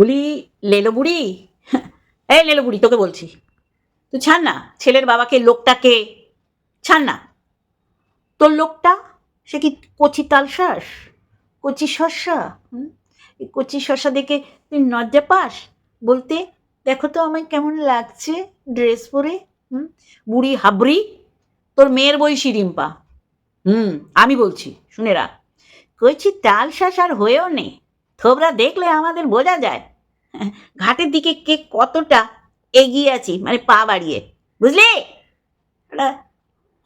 বলি লেলো বুড়ি? এই লেলো বুড়ি, তোকে বলছি। তুই ছাড় না, ছেলের বাবাকে, লোকটাকে, ছাড় না। তোর লোকটা, সে কি কচি তালশ্বাস কচি? এই কচি শস্যা দেখে তুই লজ্জা পাস? বলতে, দেখো তো আমায় কেমন লাগছে ড্রেস পরে, হুম? বুড়ি হাবড়ি, তোর মেয়ের বয়সী রিম্পা। হুম, আমি বলছি, শুনে রাখ। কইছি তাল শ্বাস আর হয়েও নেই থোবরা দেখলে আমাদের বোঝা যায়। ঘাটের দিকে কে কতটা এগিয়ে আছি মানে পা বাড়িয়ে। বুঝলি? একটা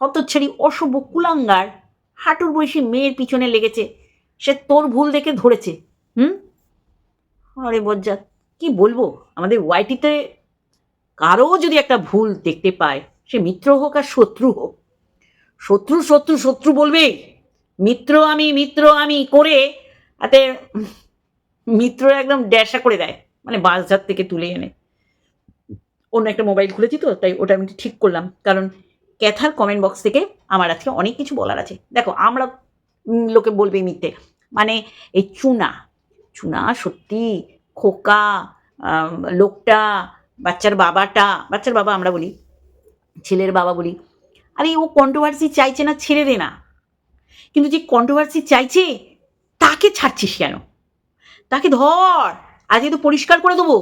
হতচ্ছাড়ি, অশুভ কুলাঙ্গার হাঁটুর বয়সী মেয়ের পিছনে লেগেছে। সে তোর ভুল দেখে ধরেছে। হুম? আরে বজ্জাত কি বলব? আমাদের ওয়াইটিতে কারও যদি একটা ভুল দেখতে পায়, সে মিত্র হোক আর শত্রু হোক। শত্রু শত্রু শত্রু বলবে, মিত্র আমি মিত্র আমি করে তাতে মিত্র একদম ড্যাসা করে দেয়। মানে বাসঝার থেকে তুলে এনে। অন্য একটা মোবাইল খুলেছি তো, তাই ওটা আমি ঠিক করলাম। কারণ ক্যাথার কমেন্ট বক্স থেকে আমার আজকে অনেক কিছু বলার আছে। দেখো, আমরা লোকে বলবে মিথ্যে। মানে এই চুনা চুনা সত্যি খোকা লোকটা, বাচ্চার বাবাটা, বাচ্চার বাবা আমরা বলি, ছেলের বাবা বলি। আরে ও কন্ট্রোভার্সি চাইছে না, ছেড়ে দে না। কিন্তু যে কন্ট্রোভার্সি চাইছে, তাকে ছাড়ছিস কেন? তাকে ধর। আজকে তো পরিষ্কার করে দেবো।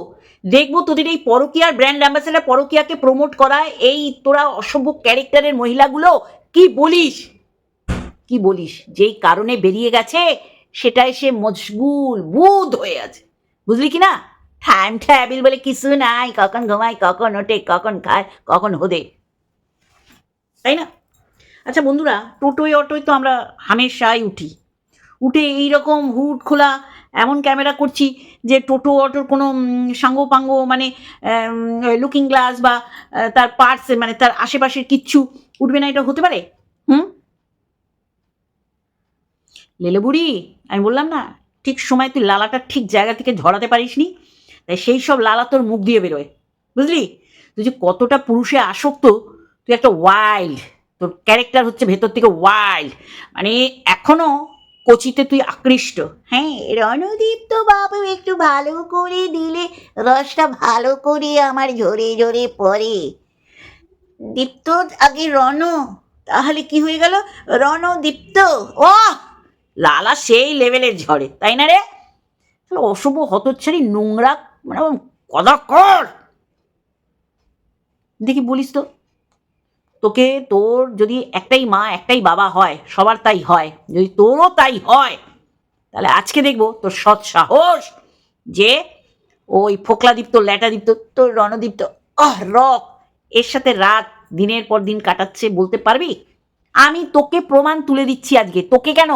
দেখব তোদের এই পরকিয়ার ব্র্যান্ড অ্যাম্বাসেডার পরকিয়াকে প্রমোট করায় এই তোরা অসভ্য ক্যারেক্টারের মহিলাগুলো। কি বলিস? কি বলিস? যেই কারণে বেরিয়ে গেছে, সেটাই সে মশগুল বুধ হয়ে আছে। বুঝলি কি না? টাইম ট্যাবিল বলে কিছু নাই। কখন ঘুমায় কখন ওঠে, কখন খায়, কখন হোদে। তাই না? আচ্ছা বন্ধুরা, টোটোয় অটোয় তো আমরা হামেশাই উঠি। উঠে এইরকম হুট খোলা এমন ক্যামেরা করছি যে টোটো অটোর কোনো সাঙ্গপাঙ্গ মানে লুকিং গ্লাস বা তার পার্টস মানে তার আশেপাশের কিচ্ছু উঠবে না, এটা হতে পারে? হুম? লেলে বুড়ি, আমি বললাম না, ঠিক সময় তুই লালাটা ঠিক জায়গা থেকে ঝরাতে পারিস নি তাই সেই সব লালা তোর মুখ দিয়ে বেরোয়। বুঝলি? তুই যে কতটা পুরুষে আসক্ত, তুই একটা ওয়াইল্ড তোর ক্যারেক্টার হচ্ছে ভেতর থেকে ওয়াইল্ড মানে এখনও কচিতে তুই আকৃষ্ট। হ্যাঁ রণদীপ্ত বাবু একটু ভালো করে দিলে রসটা ভালো করে আমার ঝরে ঝরে পড়ে। দীপ্ত আগে রণ তাহলে কি হয়ে গেল? রণদীপ্ত ও লালা সেই লেভেলের ঝড়ে তাই না রে? তাহলে অশুভ হতচ্ছাড়ি নোংরা মানে কদাকর দেখি বলিস তো। তোকে তোর যদি একটাই মা, একটাই বাবা হয়, সবার তাই হয়, যদি তোরও তাই হয়, তাহলে আজকে দেখব তোর সৎ সাহস যে ওই ফোকলাদীপ্ত, ল্যাটাদীপ্ত, তোর রণদীপ্ত, আহ, রক, এর সাথে রাত দিনের পর দিন কাটাচ্ছে বলতে পারবি? আমি তোকে প্রমাণ তুলে দিচ্ছি আজকে। তোকে কেন?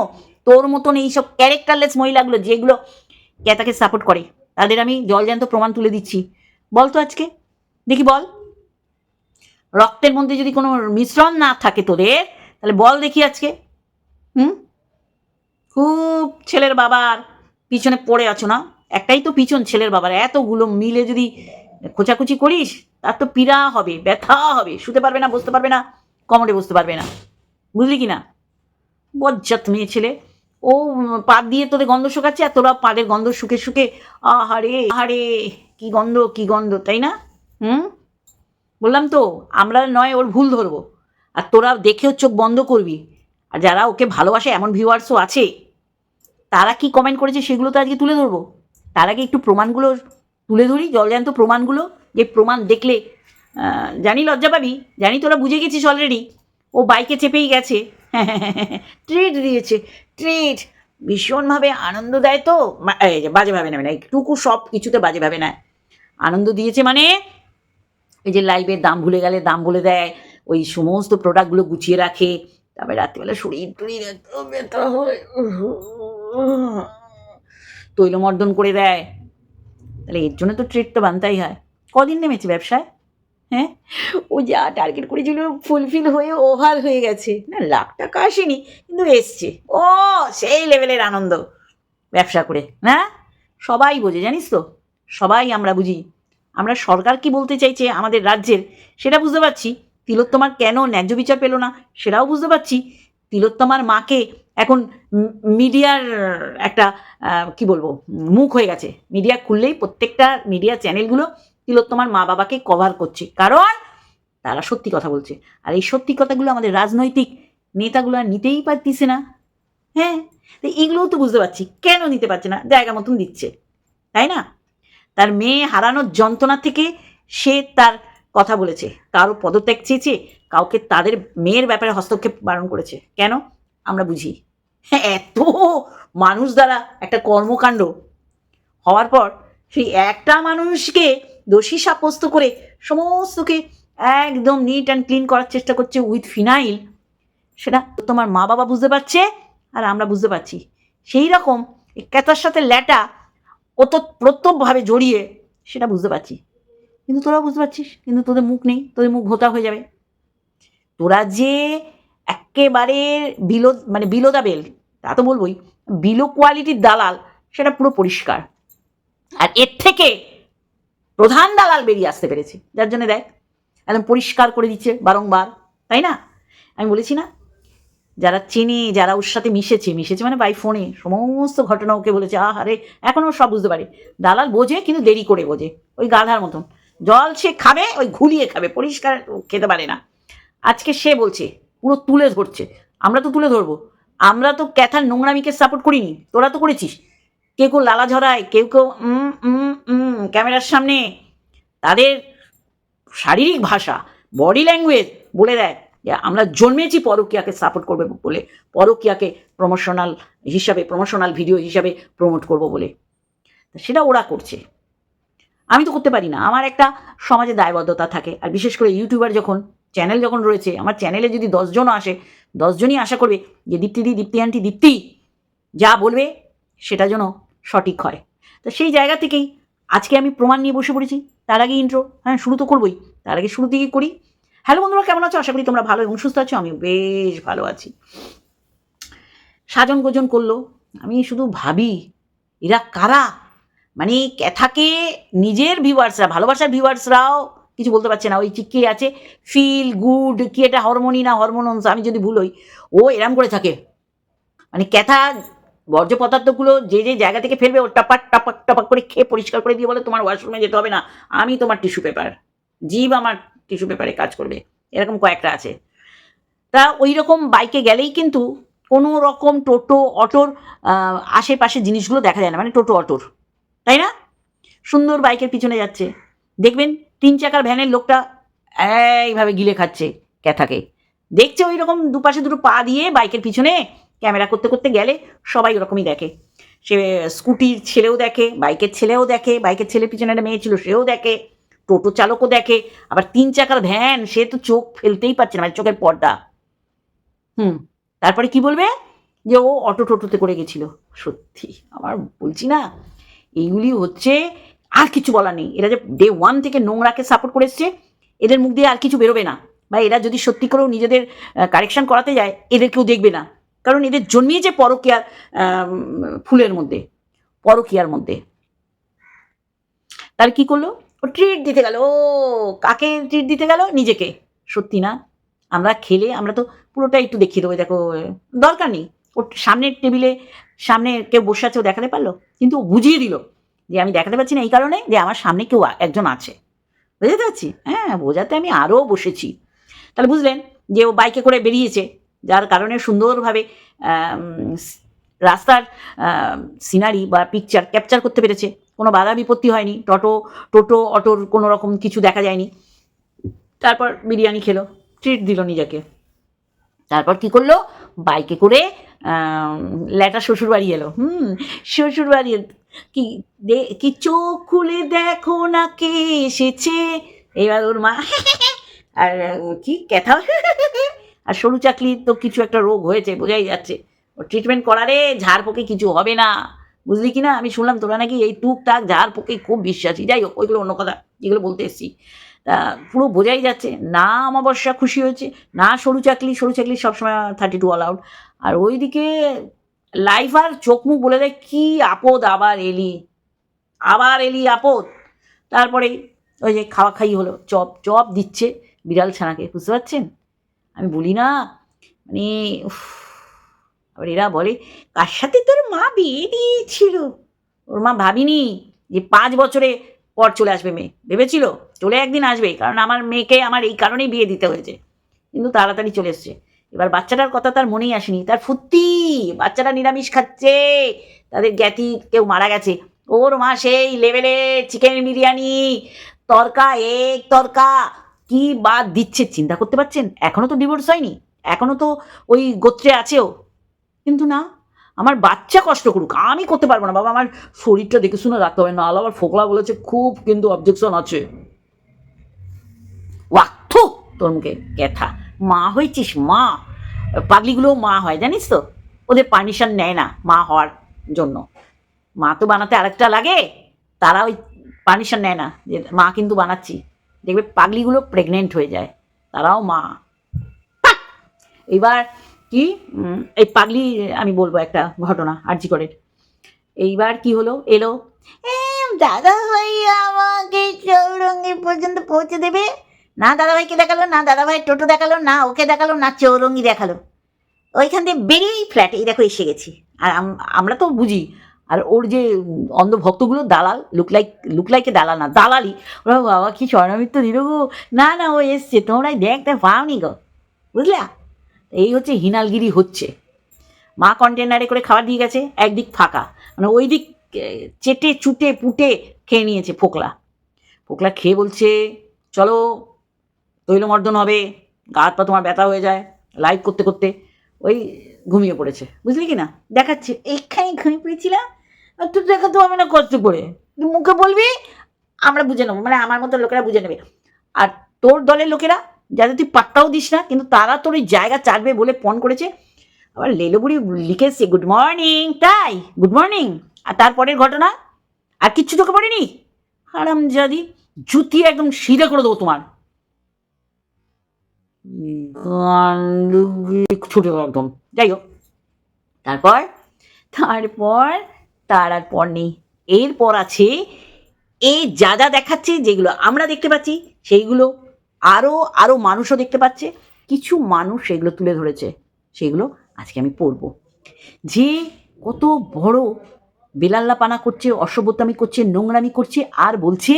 তোর মতন এইসব ক্যারেক্টারলেস মহিলাগুলো যেগুলো ক্যাতাকে সাপোর্ট করে, তাদের আমি জলজান্ত প্রমাণ তুলে দিচ্ছি। বল তো আজকে। দেখি বল। রক্তের মধ্যে যদি কোনো মিশ্রণ না থাকে তোদের, তাহলে বল দেখি আজকে। হুম? খুব ছেলের বাবার পিছনে পড়ে আছো না? একটাই তো পিছন ছেলের বাবার। এতগুলো মিলে যদি খোঁচাখুচি করিস, তার তো পীড়া হবে, ব্যথা হবে। শুতে পারবে না, বসতে পারবে না কমরে বসতে পারবে না। বুঝলি কি না বজ্জাত মেয়ে ছেলে। ও পাত দিয়ে তোদের গন্ধ শুকাচ্ছে আর তোরা পাদের গন্ধ শুকে শুকে, আহারে আহারে, কি গন্ধ কি গন্ধ, তাই না? হুম? বললাম তো, আমরা নয়, ওর ভুল ধরবো। আর তোরা দেখেও চোখ বন্ধ করবি। আর যারা ওকে ভালোবাসে, এমন ভিউয়ার্সও আছে, তারা কি কমেন্ট করেছে সেগুলো তো আজকে তুলে ধরবো। তার আগে একটু প্রমাণগুলো তুলে ধরি জলজান্ত প্রমাণগুলো। যে প্রমাণ দেখলে জানি লজ্জা পাবি। জানি তোরা বুঝে গেছিস অলরেডি ও বাইকে চেপেই গেছে। ট্রিট দিয়েছে। ট্রিট ভীষণভাবে আনন্দ দেয় তো। বাজে ভাবে নেবে না। একটুকু সব কিছুতে বাজে ভাবে না আনন্দ দিয়েছে মানে এই যে লাইভের দাম ভুলে গেলে দাম বলে দেয়, ওই সমস্ত প্রোডাক্টগুলো গুছিয়ে রাখে। তারপরে রাত্রিবেলা শরীর টরীর এত ব্যথা হয়। তৈলমর্দন করে দেয়। তাহলে এর জন্য তো ট্রিট তো বানতেই হয়। কদিন নেমেছে ব্যবসায়? হ্যাঁ? ও যা টার্গেট করেছিল ফুলফিল হয়ে ওভার হয়ে গেছে। না, লাখ টাকা আসেনি, কিন্তু এসছে। ও, সেই লেভেলের আনন্দ। ব্যবসা করে, না? সবাই বোঝে, জানিস তো? সবাই আমরা বুঝি। আমরা সরকার কি বলতে চাইছে আমাদের রাজ্যের, সেটা বুঝতে পারছি। তিলোত্তমার কেন ন্যায্য বিচার পেল না, সেটাও বুঝতে পারছি। তিলোত্তমার মাকে এখন মিডিয়ার একটা কি বলব, মুখ হয়ে গেছে। মিডিয়া খুললেই প্রত্যেকটা মিডিয়া চ্যানেলগুলো তিলোত্তমার মা বাবাকে কভার করছে। কারণ তারা সত্যি কথা বলছে। আর এই সত্যি কথাগুলো আমাদের রাজনৈতিক নেতাগুলো আর নিতেই পারতিছে না। হ্যাঁ? তো এগুলোও তো বুঝতে পারছি। কেন নিতে পারছে না? জায়গা মতন দিচ্ছে। তাই না? তার মেয়ে হারানোর যন্ত্রণা থেকে সে তার কথা বলেছে। কারও পদত্যাগ চেয়েছে কাউকে তাদের মেয়ের ব্যাপারে হস্তক্ষেপ বারণ করেছে। কেন? আমরা বুঝি। হ্যাঁ, এত মানুষ দ্বারা একটা কর্মকাণ্ড হওয়ার পর সেই একটা মানুষকে দোষী সাব্যস্ত করে সমস্তকে একদম নিট অ্যান্ড ক্লিন করার চেষ্টা করছে উইথ ফিনাইল সেটা তোমার মা বাবা বুঝতে পারছে আর আমরা বুঝতে পারছি। সেই রকম ক্যাতার সাথে ল্যাটা ওতপ্রোতভাবে জড়িয়ে, সেটা বুঝতে পারছি। কিন্তু তোরা বুঝতে পারছিস, কিন্তু তোদের মুখ নেই, তোদের মুখ ভোতা হয়ে যাবে। তোরা যে একেবারে বিলো মানে বিলো দা বেল, তা তো বলবোই, বিলো কোয়ালিটির দালাল, সেটা পুরো পরিষ্কার। আর এর থেকে প্রধান দালাল বেরিয়ে আসতে পেরেছে। যার জন্য দেখ, একদম পরিষ্কার করে দিচ্ছে বারংবার, তাই না? আমি বলেছি না যারা চিনি, যারা ওর সাথে মিশেছে মিশেছে মানে বাই ফোনে সমস্ত ঘটনা ওকে বলেছে আহারে এখনও সব বুঝতে পারে। দালাল বোঝে কিন্তু দেরি করে বোঝে, ওই গাধার মতন। জল সে খাবে, ওই ঘুলিয়ে খাবে, পরিষ্কার খেতে পারে না। আজকে সে বলছে, পুরো তুলে ধরছে, আমরা তো তুলে ধরবো। আমরা তো ক্যাথার নোংরামিকে সাপোর্ট করিনি, তোরা তো করেছিস। কেউ কেউ লালা ঝরায়, কেউ কেউ ক্যামেরার সামনে। তাদের শারীরিক ভাষা বডি ল্যাঙ্গুয়েজ বলে দেয়। আমরা জন্মেছি পরকিয়াকে সাপোর্ট করবে বলে, পরকিয়াকে প্রমোশনাল হিসাবে প্রমোশনাল ভিডিও হিসাবে প্রমোট করব বলে। সেটা ওরা করছে। আমি তো করতে পারি না। আমার একটা সমাজে দায়বদ্ধতা থাকে। আর বিশেষ করে ইউটিউবার যখন চ্যানেল যখন রয়েছে, আমার চ্যানেলে যদি দশজনও আসে দশজনই আশা করবে যে দীপ্তিদি দীপ্তি আন্টি, দীপ্তি, যা বলবে, সেটা যেন সঠিক হয়। তো সেই জায়গা থেকেই আজকে আমি প্রমাণ নিয়ে বসে পড়েছি। তার আগে ইন্ট্রো হ্যাঁ শুরু তো করবোই। তার আগে শুরু থেকেই করি। হ্যালো বন্ধুরা, কেমন আছো? আশা করি তোমরা ভালো এবং সুস্থ আছো। আমি বেশ ভালো আছি। সাজন গোজন করল। আমি শুধু ভাবি, এরা কারা? মানে ক্যাথাকে নিজের ভিউয়ার্সরা, ভালোবাসার ভিউয়ার্সরাও কিছু বলতে পারছে না। ওই চিকি আছে? ফিল গুড কি এটা হরমোনি না হরমোনস আমি যদি ভুল হই, ও এরম করে থাকে। মানে ক্যাথা বর্জ্য পদার্থগুলো যে যে জায়গা থেকে ফেলবে ও টাপাক টাপাক টাপাক করে খেয়ে পরিষ্কার করে দিয়ে বলে, তোমার ওয়াশরুমে যেতে হবে না। আমি তোমার টিস্যু পেপার জীব আমার টিস্যু পেপারে কাজ করবে। এরকম কয়েকটা আছে। তা ওই রকম বাইকে গেলেই কিন্তু কোনো রকম টোটো, অটোর আশেপাশে জিনিসগুলো দেখা যায় না। মানে টোটো, অটোর। তাই না? সুন্দর বাইকের পিছনে যাচ্ছে। দেখবেন তিন চাকার ভ্যানের লোকটা এইভাবে গিলে খাচ্ছে ক্যাথাকে। দেখছে ওই রকম দুপাশে দুটো পা দিয়ে বাইকের পিছনে ক্যামেরা করতে করতে গেলে সবাই ওরকমই দেখে। সে স্কুটির ছেলেও দেখে, বাইকের ছেলেও দেখে, বাইকের ছেলের পিছনে একটা মেয়ে ছিল সেও দেখে। টোটো চালকও দেখে আবার তিন চাকার ভ্যান সে তো চোখ ফেলতেই পারছে না মানে চোখের পর্দা। হুম। তারপরে কি বলবে? যে ও অটো টোটোতে করে গেছিল। সত্যি আমার বলছি না এইগুলি হচ্ছে আর কিছু বলার নেই। এরা যে ডে ওয়ান থেকে নোংরাকে সাপোর্ট করে এসছে এদের মুখ দিয়ে আর কিছু বেরোবে না। বা এরা যদি সত্যি করেও নিজেদের কারেকশন করাতে যায় এদের কেউ দেখবে না। কারণ এদের জন্মিয়েছে পরকিয়ার ফুলের মধ্যে পরকিয়ার মধ্যে। তার কি করল? ও ট্রিট দিতে গেল। ও, কাকে ট্রিট দিতে গেল? নিজেকে। সত্যি না? আমরা খেলে আমরা তো পুরোটা একটু দেখিয়ে দেবো, দেখো, দরকার নেই। ওর সামনের টেবিলে সামনে কেউ বসে আছে, ও দেখাতে পারল? কিন্তু ও বুঝিয়ে দিল যে আমি দেখাতে পারছি না এই কারণে যে আমার সামনে কেউ একজন আছে। বুঝতে পারছি? হ্যাঁ বোঝাতে আমি আরও বসেছি। তাহলে বুঝলেন যে ও বাইকে করে বেরিয়েছে, যার কারণে সুন্দরভাবে রাস্তার সিনারি বা পিকচার ক্যাপচার করতে পেরেছে। কোনো বাধা বিপত্তি হয়নি। টোটো টোটো, অটোর কোনো রকম কিছু দেখা যায়নি। তারপর বিরিয়ানি খেলো ট্রিট দিল নিজেকে। তারপর কি করল? বাইকে করে ল্যাটা শ্বশুর বাড়ি এলো। হুম শ্বশুর বাড়ি কি কি চোখ খুলে দেখো না কে এসেছে? এবার ওর মা, আর, কি ক্যাথা আর সরু চাকলির তো কিছু একটা রোগ হয়েছে, বোঝাই যাচ্ছে। ও ট্রিটমেন্ট করারে ঝাড় পোকে কিছু হবে না। বুঝলি কি না আমি শুনলাম তোরা নাকি এই টুকটাক যার পক্ষে খুব বিশ্বাসী। যাই হোক, ওইগুলো অন্য কথা, যেগুলো বলতে এসছি। তা পুরো বোঝাই যাচ্ছে, না অমাবস্যা খুশি হয়েছে, না সরু চাকলি সরু চাকলি সবসময় থার্টি টু আউট আর ওইদিকে লাইফ আর চোখ মুখ বলে দেয়, কি আপদ, আবার এলি। আবার এলি আপদ। তারপরে ওই যে খাওয়া খাই হলো, চপ চপ দিচ্ছে বিড়াল ছানাকে, বুঝতে পারছেন? আমি বলি না মানে আবার এরা বলে, কার সাথে তোর মা বিয়ে দিয়েছিল? ওর মা ভাবিনি যে পাঁচ বছরে পর চলে আসবে মেয়ে। ভেবেছিল চলে একদিন আসবে কারণ আমার মেয়েকে আমার এই কারণেই বিয়ে দিতে হয়েছে। কিন্তু তাড়াতাড়ি চলে এসছে। এবার বাচ্চাটার কথা তার মনেই আসেনি। তার ফুর্তি, বাচ্চাটা নিরামিষ খাচ্ছে। তাদের জ্ঞাতি কেউ মারা গেছে। ওর মা সেই লেভেলে চিকেন বিরিয়ানি, তরকা এক তরকা, কি বাদ দিচ্ছে, চিন্তা করতে পারছেন? এখনও তো ডিভোর্স হয়নি। এখনও তো ওই গোত্রে আছেও কিন্তু না, আমার বাচ্চা কষ্ট করুক, আমি করতে পারব না। বাবা, আমার শরীরটা দেখে শুনে রাখতে হবে না আবার ফোকলা বলেছে, খুব কিন্তু অবজেকশন আছে। ওয়াক্থু তোর মুখে ক্যাথা মা হয়েছিস, মা। পাগলিগুলোও মা হয়, জানিস তো? ওদের পারমিশন নেয় না, মা হওয়ার জন্য। মা তো বানাতে আরেকটা লাগে, তারা ওই পারমিশন নেয় না, যে মা কিন্তু বানাচ্ছি। দেখবে পাগলিগুলো প্রেগনেন্ট হয়ে যায়, তারাও মা। এবার কি? এই পাগলি আমি বলব একটা ঘটনা আর্জি করে। এইবার কি হলো? এলো "এম, দাদা ভাই আমাকে চৌরঙ্গি পর্যন্ত পৌঁছে দেবে? না দাদা ভাইকে দেখাল না দাদা ভাই টোটো দেখাল না ওকে দেখাল না চৌরঙ্গি দেখাল। ওইখান থেকে বেরিয়েই ফ্ল্যাট এই দেখো এসে গেছি। আর আমরা তো বুঝি আর ওর যে অন্ধ ভক্তগুলো দালাল লুকলাইক লুকলাইকে দালাল না দালালি ওরা বাবা কি স্বর্ণামিত্র দিল গো? না না ও এসছে তোমরাই দেখতে পাওনি গো। বুঝলা? এই হচ্ছে হিনালগিরি হচ্ছে। মা কন্টেনারে করে খাবার দিয়ে গেছে, একদিক ফাঁকা। মানে ওই দিক চেটে, চুটে, পুটে খেয়ে নিয়েছে ফোকলা। ফোকলা খেয়ে বলছে, চলো, তৈলমর্দন হবে, গা হাত পা তোমার ব্যথা হয়ে যায়। লাইভ করতে করতে ওই ঘুমিয়ে পড়েছে। বুঝলি কি না? দেখাচ্ছে এইখানে ঘুমিয়ে পড়েছিলাম আর তুই দেখাতে হবে না কষ্ট করে। তুই মুখে বলবি, আমরা বুঝে নেব। মানে আমার মতো লোকেরা বুঝে নেবে। আর তোর দলের লোকেরা যাতে তুই পাত্তাও দিস না, কিন্তু তারা তোর ওই জায়গা চাটবে বলে ফোন করেছে। আবার লেলোবুড়ি লিখে এসছে গুড মর্নিং। তাই, গুড মর্নিং। আর তারপরের ঘটনা? আর কিচ্ছু তোকে পড়েনি হারাম জাদি, জুতি একদম সিধে করে দেবো তোমার। ছুটে একদম, যাই হোক। তারপর তারপর, তার আর পর নেই। এরপর আছে এই যা যা দেখাচ্ছে, যেগুলো আমরা দেখতে পাচ্ছি, সেইগুলো আরও আরও মানুষও দেখতে পাচ্ছে। কিছু মানুষ সেগুলো তুলে ধরেছে। সেগুলো আজকে আমি পড়ব। যে কত বড় বেলাল্লাপানা করছে অসভ্যতামি করছে, নোংরামি করছে আর বলছে,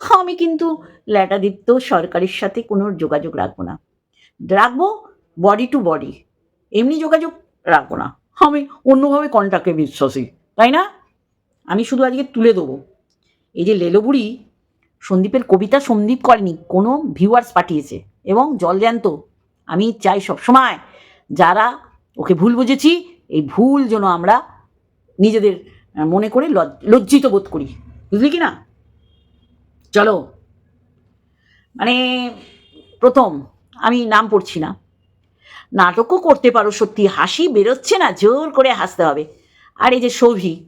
আমি কিন্তু ল্যাটাদীপ্ত সরকারের সাথে কোনো যোগাযোগ রাখব না। রাখব বডি টু বডি এমনি যোগাযোগ রাখব না। আমি অন্যভাবে কন্ট্যাক্টে বিশ্বাসী, তাই না? আমি শুধু আজকে তুলে দেবো। এই যে লেলোবুড়ি সন্দীপের কবিতা সন্দীপ করেনি, কোনো ভিউয়ার্স পাঠিয়েছে। এবং জলজ্যান্ত আমি চাই সবসময় যারা ওকে ভুল বুঝেছি, এই ভুল যেন আমরা নিজেদের মনে করে লজ- লজ্জিত বোধ করি। বুঝলি কি না? চলো। মানে প্রথম, আমি নাম পড়ছি না। নাটকও করতে পারো সত্যি, হাসি বেরোচ্ছে না, জোর করে হাসতে হবে। আর এই যে সভি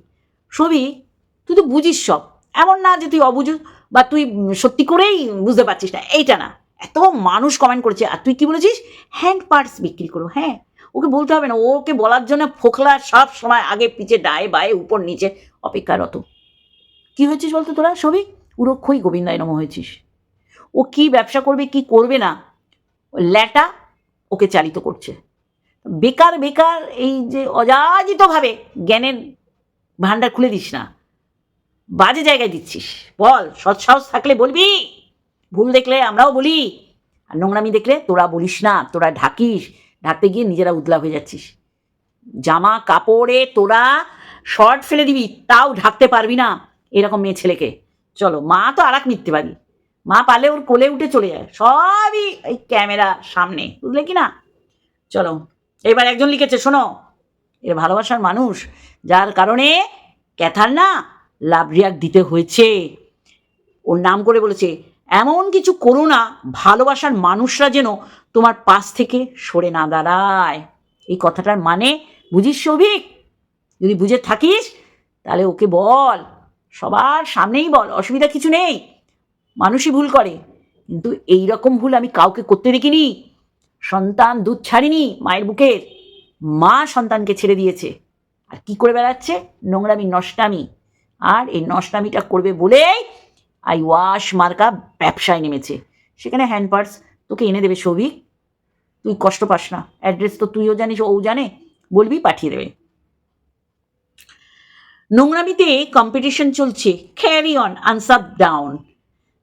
সভি তুই তো বুঝিস সব। এমন না যে তুই অবুঝ বা তুই সত্যি করেই বুঝতে পারছিস না, এইটা না। এত মানুষ কমেন্ট করেছে, আর তুই কি বলেছিস? হ্যান্ড পার্টস বিক্রি করো হ্যাঁ? ওকে বলতে হবে না, ওকে বলার জন্য ফোকলা সব সময় আগে, পিছে ডায়ে বায়ে, উপর, নিচে অপেক্ষারত। কি হয়েছিস বলতো তোরা সবই উরক্ষই গোবিন্দায় নম হয়েছিস। ও কি ব্যবসা করবে, কি করবে না, ল্যাটা ওকে চালিত করছে। বেকার বেকার, এই যে অযাচিতভাবে জ্ঞানের ভাণ্ডার খুলে দিস না। বাজে জায়গায় দিচ্ছিস। বল, সৎসাহস থাকলে বলবি। ভুল দেখলে আমরাও বলি। আর নোংরামি দেখলে তোরা বলিস না, তোরা ঢাকিস। ঢাকতে গিয়ে নিজেরা উদলা হয়ে যাচ্ছিস। জামা কাপড়ে তোরা শর্ট ফেলে দিবি, তাও ঢাকতে পারবি না এরকম মেয়ে ছেলেকে। চলো, মা তো আর এক মিথ্যে পারি মা পালে ওর কোলে উঠে চলে যায়। সবই এই ক্যামেরা সামনে, বুঝলে কি না? চলো, এবার একজন লিখেছে, শোনো। এর ভালোবাসার মানুষ, যার কারণে ক্যাথার না লাভ দিতে হয়েছে। ওর নাম করে বলেছে, এমন কিছু করো না, ভালোবাসার মানুষরা যেন তোমার পাশ থেকে সরে না দাঁড়ায়। এই কথাটার মানে বুঝিস সৌভিক? যদি বুঝে থাকিস, তাহলে ওকে বল। সবার সামনেই বল, অসুবিধা কিছু নেই। মানুষই ভুল করে, কিন্তু এই রকম ভুল আমি কাউকে করতে দেখিনি। সন্তান দুধ ছাড়িনি মায়ের বুকের। মা সন্তানকে ছেড়ে দিয়েছে। আর কি করে বেড়াচ্ছে? নোংরামি, নষ্টামি। আর এই নষ্টামিটা করবে বলেই আই ওয়াশ মার্কা ব্যবসায় নেমেছে। সেখানে হ্যান্ড পার্স তোকে এনে দেবে সৌভিক তুই কষ্ট পাস না। অ্যাড্রেস তো তুইও জানিস ও জানে। বলবি পাঠিয়ে দেবে। নোংরামিতে কম্পিটিশন চলছে। ক্যারি অন আনসাপ ডাউন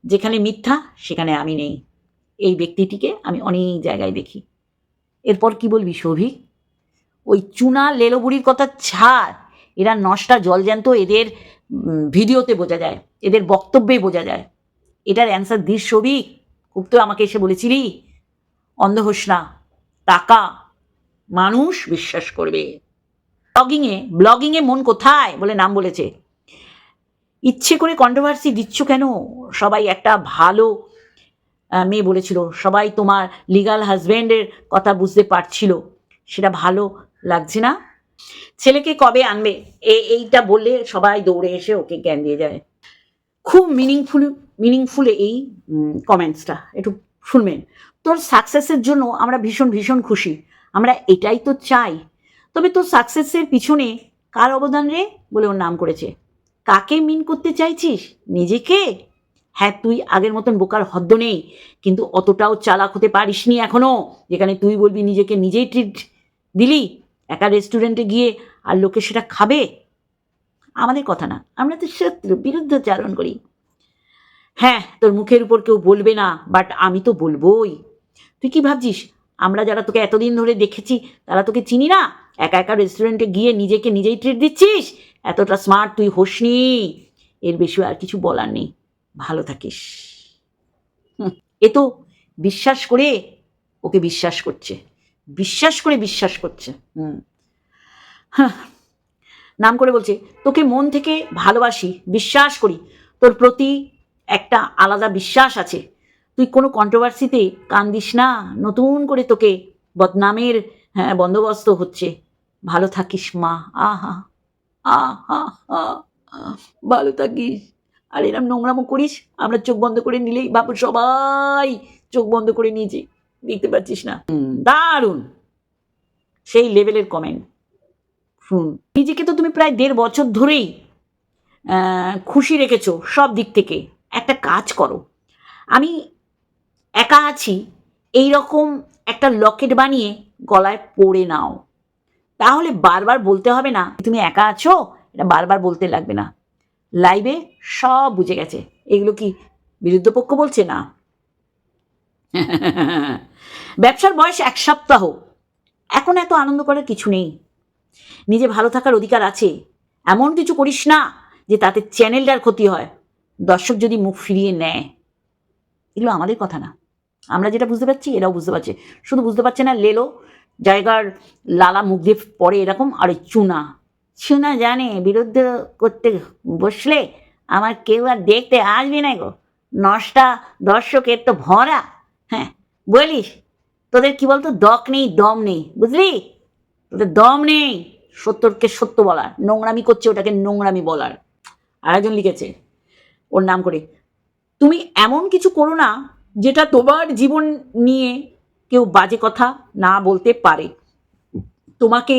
যেখানে মিথ্যা সেখানে আমি নেই। এই ব্যক্তিটিকে আমি অনেক জায়গায় দেখি। এরপর কি বলবি সৌভিক ওই চুনা লেলোবুড়ির কথা ছাড়। এরা নষ্টা জলজ্যান্ত এদের উম, ভিডিওতে বোঝা যায়, এদের বক্তব্যে বোঝা যায়। এটার অ্যান্সার দিস সৌভিক খুব তো আমাকে এসে বলেছিলি, অন্ধ না টাকা মানুষ বিশ্বাস করবে। ব্লগিংয়ে ব্লগিংয়ে মন কোথায় বলে নাম বলেছে। ইচ্ছে করে কন্ট্রোভার্সি দিচ্ছ কেন? সবাই একটা ভালো মেয়ে বলেছিল। সবাই তোমার লিগাল হাজব্যান্ডের কথা বুঝতে পারছিল। সেটা ভালো লাগছে না? ছেলেকে কবে আনবে? এইটা বললে সবাই দৌড়ে এসে ওকে জ্ঞান দিয়ে যায়। খুব মিনিংফুল মিনিংফুল এই কমেন্টসটা একটু শুনবেন। তোর সাকসেসের জন্য আমরা ভীষণ ভীষণ খুশি। আমরা এটাই তো চাই। তবে তোর সাকসেসের পিছনে কার অবদান রে বলে ওর নাম করেছে? কাকে মিন করতে চাইছিস? নিজেকে? হ্যাঁ তুই আগের মতন বোকার হদ্দ নেই। কিন্তু অতটাও চালাক হতে পারিসনি এখনও। যেখানে তুই বলবি নিজেকে নিজেই ট্রিট দিলি। রেস্টুরেন্টে গিয়ে আর লোকে সেটা খাবে? আমাদের কথা না, আমরা তো শত্রু বিরুদ্ধাচারণ করি। হ্যাঁ তোর মুখের উপর কেউ বলবে না বাট আমি তো বলবই। তুই কি ভাবছিস? আমরা যারা তোকে এতদিন ধরে দেখেছি, তারা তোকে চিনি না? একা একা রেস্টুরেন্টে গিয়ে নিজেকে নিজেই ট্রিট দিচ্ছিস? এতটা স্মার্ট তুই হোসনি। এর বেশি আর কিছু বলার নেই। ভালো থাকিস। এ তো বিশ্বাস করে ওকে বিশ্বাস করছে। বিশ্বাস করে বিশ্বাস করছে। হুম। হ্যাঁ নাম করে বলছে, তোকে মন থেকে ভালোবাসি, বিশ্বাস করি। তোর প্রতি একটা আলাদা বিশ্বাস আছে। তুই কোনো কন্ট্রোভার্সিতে কান দিস না, নতুন করে তোকে বদনামের হ্যাঁ বন্দোবস্ত হচ্ছে। ভালো থাকিস মা। আহা আহা ভালো থাকিস। আর এরম নোংরামো করিস, আমরা চোখ বন্ধ করে নিলেই বাবু সবাই চোখ বন্ধ করে নিয়েছি। দেখতে পাচ্ছিস না। দারুণ। সেই লেভেলের কমেন্ট শুন নিজেকে তো তুমি প্রায় দেড় বছর ধরেই খুশি রেখেছো সব দিক থেকে। একটা কাজ করো। আমি একা আছি এই রকম একটা লকেট বানিয়ে গলায় পরে নাও। তাহলে বারবার বলতে হবে না তুমি একা আছো? এটা বারবার বলতে লাগবে না। লাইভে সব বুঝে গেছে। এগুলো কি বিরুদ্ধ পক্ষ বলছে না? ব্যবসার বয়স এক সপ্তাহ। এখন এত আনন্দ করার কিছু নেই। নিজে ভালো থাকার অধিকার আছে। এমন কিছু করিস না যে তাতে চ্যানেলটার ক্ষতি হয়। দর্শক যদি মুখ ফিরিয়ে নেয়। এগুলো আমাদের কথা না। আমরা যেটা বুঝতে পারছি, এরাও বুঝতে পারছে। শুধু বুঝতে পারছে না, লেলো জায়গার লালা মুখ দিয়ে পড়ে এরকম, আর চুনা। চুনা জানে, বিরুদ্ধ করতে বসলে আমার কেউ আর দেখতে আসবে না গো। নষ্টা দর্শকের তো ভরা। হ্যাঁ বলিস, তোদের কি বলতো? দক নেই, দম নেই, বুঝলি? তোদের দম নেই। সত্যকে সত্য বলার, নোংরামি করছে ওটাকে নোংরামি বলার। আরেকজন লিখেছে, ওর নাম করে, তুমি এমন কিছু করো না যেটা তোমার জীবন নিয়ে কেউ বাজে কথা না বলতে পারে। তোমাকে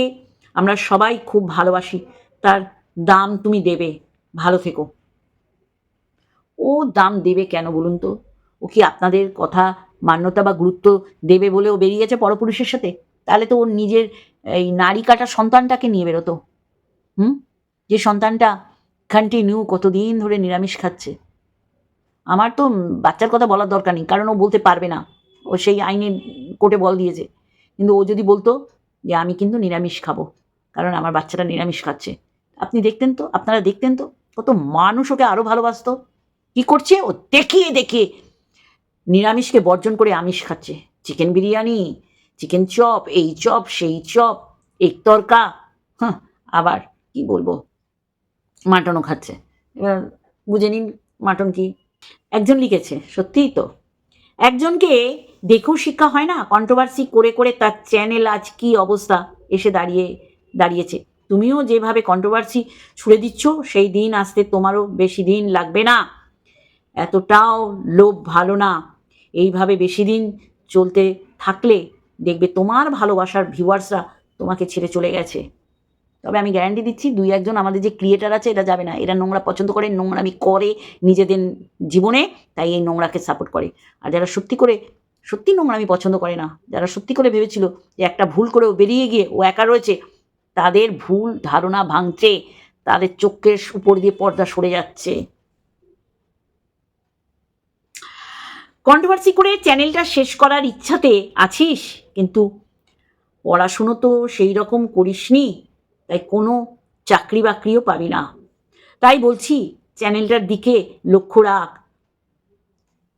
আমরা সবাই খুব ভালোবাসি, তার দাম তুমি দেবে, ভালো থেকো। ও দাম দেবে কেন বলুন তো? ও কি আপনাদের কথা মান্যতা বা গুরুত্ব দেবে বলে ও বেরিয়েছে পরপুরুষের সাথে, তাহলে তো ওর নিজের, এই নারী কাটা সন্তানটাকে নিয়ে বেরোতো। হুম? যে সন্তানটা কন্টিনিউ কতদিন ধরে নিরামিষ খাচ্ছে। আমার তো বাচ্চার কথা বলার দরকার নেই, কারণ ও বলতে পারবে না। ও সেই আইনের কোর্টে বল দিয়েছে। কিন্তু ও যদি বলতো যে আমি কিন্তু নিরামিষ খাব, কারণ আমার বাচ্চাটা নিরামিষ খাচ্ছে। আপনি দেখতেন তো, আপনারা দেখতেন তো, কত মানুষ ওকে আরও ভালোবাসতো। কী করছে? ও দেখিয়ে দেখিয়ে নিরামিষকে বর্জন করে আমিষ খাচ্ছে। চিকেন বিরিয়ানি, চিকেন চপ, এই চপ, সেই চপ এক তরকা হ্যাঁ আবার কি বলব? মাটনও খাচ্ছে। এবার বুঝে নিন মাটন কি? একজন লিখেছে, সত্যিই তো। একজনকে দেখেও শিক্ষা হয় না কন্ট্রোভার্সি করে করে তার চ্যানেল আজ কি অবস্থা এসে দাঁড়িয়ে, দাঁড়িয়েছে। তুমিও যেভাবে কন্ট্রোভার্সি ছুড়ে দিচ্ছ, সেই দিন আসতে তোমারও বেশি দিন লাগবে না। এতটাও লোভ ভালো না। এইভাবে বেশি দিন চলতে থাকলে দেখবে তোমার ভালোবাসার ভিউয়ার্সরা তোমাকে ছেড়ে চলে গেছে। তবে আমি গ্যারান্টি দিচ্ছি, দুই একজন আমাদের যে ক্রিয়েটার আছে এটা যাবে না। এরা নোংরা পছন্দ করে, নোংরামি করে নিজেদের জীবনে, তাই এই নোংরাকে সাপোর্ট করে। আর যারা সত্যি করে, সত্যি নোংরামি পছন্দ করে না, যারা সত্যি করে ভেবেছিল যে একটা ভুল করেও বেরিয়ে গিয়ে ও একা রয়েছে, তাদের ভুল ধারণা ভাঙছে তাদের চোখের উপর দিয়ে পর্দা সরে যাচ্ছে। কন্ট্রোভার্সি করে চ্যানেলটা শেষ করার ইচ্ছাতে আছিস? কিন্তু পড়াশুনো তো সেই রকম করিসনি, তাই কোনো চাকরি বাকরিও পাবি না। তাই বলছি, চ্যানেলটার দিকে লক্ষ্য রাখ।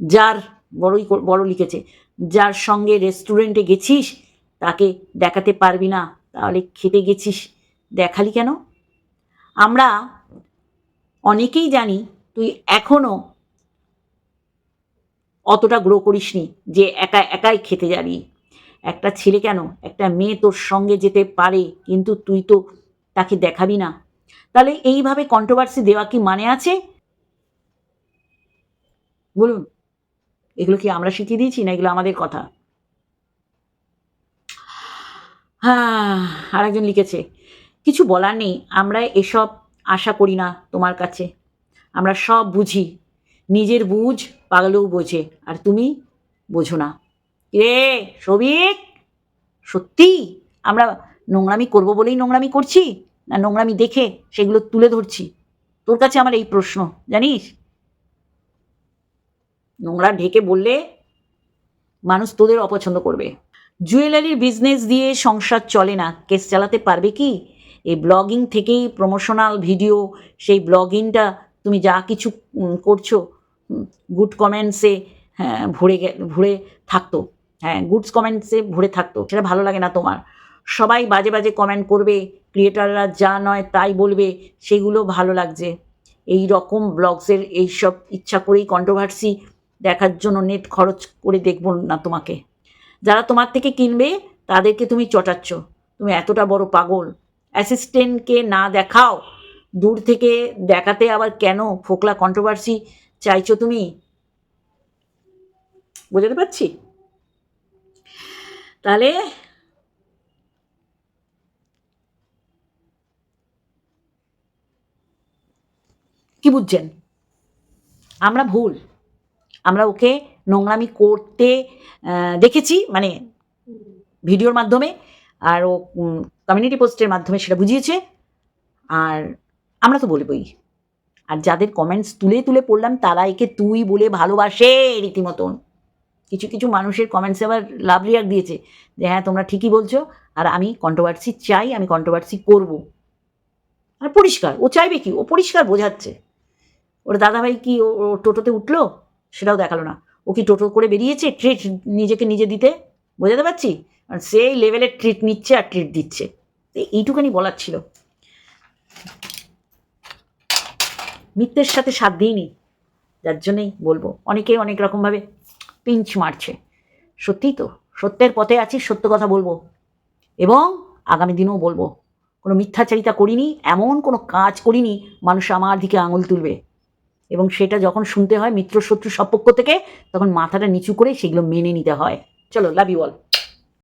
যার, বড়ই বড় লিখেছে, যার সঙ্গে রেস্টুরেন্টে গেছিস, তাকে দেখাতে পারবি না। তাহলে খেতে গেছিস, দেখালি কেন? আমরা অনেকেই জানি, তুই এখনও অতটা গ্রো করিসনি যে একা একাই খেতে যাবি। একটা ছেলে কেন? একটা মেয়ে তোর সঙ্গে যেতে পারে, কিন্তু তুই তো তাকে দেখাবি না। তাহলে এইভাবে কন্ট্রোভার্সি দেওয়া কি মানে আছে? বলুন, এগুলো কি আমরা শিখিয়ে দিয়েছি না এগুলো আমাদের কথা? হ্যাঁ আর একজন লিখেছে, কিছু বলার নেই, আমরা এসব আশা করি না তোমার কাছে। আমরা সব বুঝি নিজের বুঝ পাগলেও বোঝে, আর তুমি বোঝো না। রে সবিক সত্যি আমরা নোংরামি করব বলেই নোংরামি করছি, না নোংরামি দেখে সেগুলো তুলে ধরছি? তোর কাছে আমার এই প্রশ্ন, জানিস? নোংরা ঢেকে বললে মানুষ তোদের অপছন্দ করবে। জুয়েলারির বিজনেস দিয়ে সংসার চলে না, কেস চালাতে পারবে কি? এই ব্লগিং থেকেই প্রমোশনাল ভিডিও সেই ব্লগিংটা তুমি যা কিছু করছ গুড কমেন্টসে হ্যাঁ ভরে ভরে থাকতো। হ্যাঁ গুডস কমেন্টসে ভরে থাকতো, সেটা ভালো লাগে না তোমার। সবাই বাজে বাজে কমেন্ট করবে, ক্রিয়েটাররা যা নয় তাই বলবে, সেগুলো ভালো লাগছে। এই রকম ব্লগসের এইসব ইচ্ছা করেই কন্ট্রোভার্সি দেখার জন্য নেট খরচ করে দেখব না তোমাকে। যারা তোমার থেকে কিনবে, তাদেরকে তুমি চটাচ্ছ। তুমি এতটা বড় পাগল। অ্যাসিস্ট্যান্টকে না দেখাও, দূর থেকে দেখাতে আবার কেন? ফোকলা কন্ট্রোভার্সি চাইছো তুমি? বোঝাতে পারছি? তাহলে কি বুঝছেন? আমরা ভুল। আমরা ওকে নোংরামি করতে দেখেছি মানে ভিডিওর মাধ্যমে, আর ও কমিউনিটি পোস্টের মাধ্যমে সেটা বুঝিয়েছে, আর আমরা তো বলবই। আর যাদের কমেন্টস তুলে তুলে পড়লাম, তারা একে তুই বলে ভালোবাসে রীতিমতন। কিছু কিছু মানুষের কমেন্টসে আবার লাভ রিয়াক দিয়েছে যে হ্যাঁ তোমরা ঠিকই বলছো। আর আমি কন্ট্রোভার্সি চাই, আমি কন্ট্রোভার্সি করব। আর পরিষ্কার, ও চাইবে কি? ও পরিষ্কার বোঝাচ্ছে। ওর দাদাভাই কি ও টোটোতে উঠল? সেটাও দেখাল না। ও কি টোটো করে বেরিয়েছে? ট্রিট নিজেকে নিজে দিতে? বোঝাতে পারছি? আর সেই লেভেলের ট্রিট নিচ্ছে আর ট্রিট দিচ্ছে। এইটুখানি বলার ছিল। মিথ্যের সাথে সাথ দিইনি। যার জন্যেই বলব অনেকে অনেক রকমভাবে পিঞ্চ মারছে। সত্যিই তো, সত্যের পথে আছি, সত্য কথা বলব। এবং আগামী দিনেও বলব, কোনো মিথ্যাচারিতা করিনি, এমন কোনো কাজ করিনি, মানুষ আমার দিকে আঙুল তুলবে। এবং সেটা যখন শুনতে হয় মিত্র শত্রু সব পক্ষ থেকে, তখন মাথাটা নিচু করে সেগুলো মেনে নিতে হয়। চলো লাভ ইউ অল